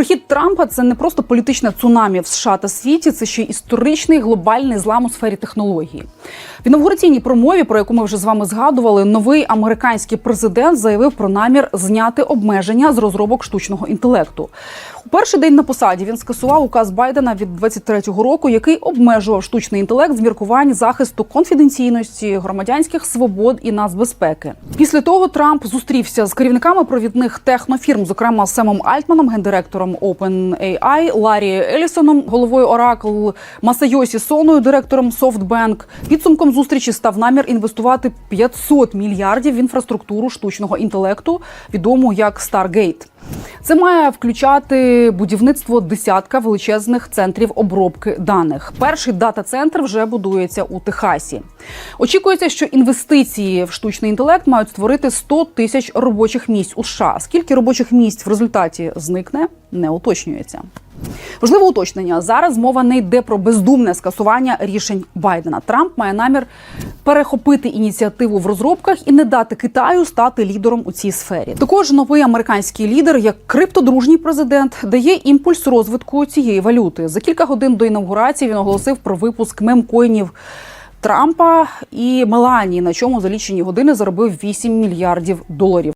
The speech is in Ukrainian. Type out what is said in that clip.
Прихід Трампа це не просто політичне цунамі в США та світі, це ще й історичний глобальний злам у сфері технології. В інавгураційній промові, про яку ми вже з вами згадували, новий американський президент заявив про намір зняти обмеження з розробок штучного інтелекту. У перший день на посаді він скасував указ Байдена від 23-го року, який обмежував штучний інтелект з міркувань захисту конфіденційності, громадянських свобод і нацбезпеки. Після того Трамп зустрівся з керівниками провідних технофірм, зокрема Семом Альтманом, гендиректором OpenAI, Ларі Елісоном, головою Oracle, Масайосі Соною, директором SoftBank. Підсумком зустрічі став намір інвестувати 500 мільярдів в інфраструктуру штучного інтелекту, відому як Stargate. Це має включати будівництво десятка величезних центрів обробки даних. Перший дата-центр вже будується у Техасі. Очікується, що інвестиції в штучний інтелект мають створити 100 тисяч робочих місць у США. Скільки робочих місць в результаті зникне, не уточнюється. Важливе уточнення. Зараз мова не йде про бездумне скасування рішень Байдена. Трамп має намір перехопити ініціативу в розробках і не дати Китаю стати лідером у цій сфері. Також новий американський лідер, як криптодружній президент, дає імпульс розвитку цієї валюти. За кілька годин до інаугурації він оголосив про випуск мемкоїнів Трампа і Меланії, на чому за лічені години заробив 8 мільярдів доларів.